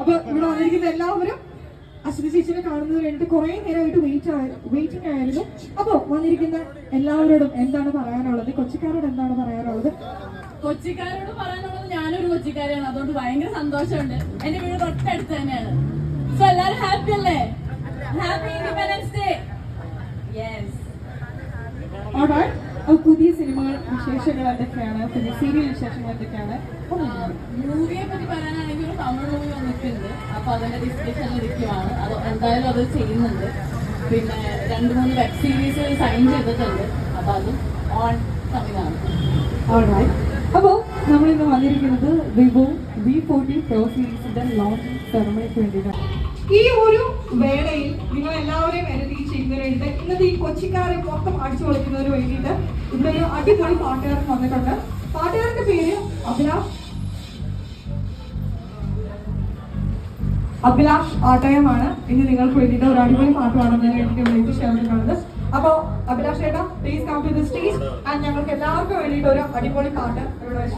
അപ്പൊ ഇവിടെ വന്നിരിക്കുന്ന എല്ലാവരും അശ്വതി ചേച്ചിനെ കാണുന്നത് വേണ്ടിട്ട് കുറെ നേരമായിട്ട് വെയിറ്റ് വെയിറ്റിംഗ് ആയിരുന്നു. അപ്പൊ വന്നിരിക്കുന്ന എല്ലാവരോടും എന്താണ് പറയാനുള്ളത്? കൊച്ചിക്കാരോട് എന്താണ് പറയാനുള്ളത്? കൊച്ചിക്കാരോട് പറയാനുള്ളത് ഞാനൊരു കൊച്ചിക്കാരാണ് അതുകൊണ്ട് ഭയങ്കര സന്തോഷമുണ്ട്. എന്റെ വീട് തൊട്ടടുത്ത് തന്നെയാണ്. സോ ഹാപ്പി അല്ലേ? ഹാപ്പി ഇൻഡിപെൻഡൻസ് ഡേ പുതിയ സിനിമകൾ വിശേഷങ്ങൾ എന്തൊക്കെയാണ്? പുതിയ സീരിയൽ വിശേഷങ്ങൾ എന്തൊക്കെയാണ്? മൂവിയെ പറ്റി പറയാൻ മൂവി അപ്പോൾ അപ്പൊ അതിന്റെ ഡിസ്ക്രിപ്ഷൻ ഇരിക്കുവാണ് അത് എന്തായാലും അത് ചെയ്യുന്നുണ്ട്. പിന്നെ രണ്ട് മൂന്ന് വെബ് സീരീസ് സൈൻ ചെയ്തിട്ടുണ്ട്. അപ്പൊ അതും ഓൺ സമയമാണ് Alright. അപ്പോൾ നമ്മൾ ഇന്ന് വന്നിരിക്കുന്നത് വിവോ വി ഫോർട്ടി പ്രോ സീരീസിന്റെ ലോഞ്ച് സെറമണിക്ക് വേണ്ടിയിട്ടാണ്. ഈ ഒരു വേളയിൽ നിങ്ങൾ എല്ലാവരെയും എനർജി ചെയ്യുന്നതിന് വേണ്ടി ഇന്നത്തെ ഈ കൊച്ചിക്കാരെ മൊത്തം അടിച്ചു പൊളിക്കുന്നതിന് വേണ്ടിയിട്ട് ഇന്നൊരു ഒരു അടിപൊളി പാട്ടുകാരൻ വന്നിട്ടുണ്ട്. പാട്ടുകാരന്റെ പേര് അഭിലാഷ്. അഭിലാഷ് ആട്ടയമാണ് ഇനി നിങ്ങൾക്ക് വേണ്ടിയിട്ട് ഒരു അടിപൊളി പാട്ട് ഞാൻ വേണ്ടിയിട്ട് ചേർന്നിട്ടുള്ളത് അപ്പോൾ അഭിലാഷ് ചേട്ടാ please come to the stage and ഞങ്ങൾക്ക് എല്ലാവർക്കും വേണ്ടിയിട്ട് ഒരു അടിപൊളി പാട്ട് ഇവിടെ വെച്ച്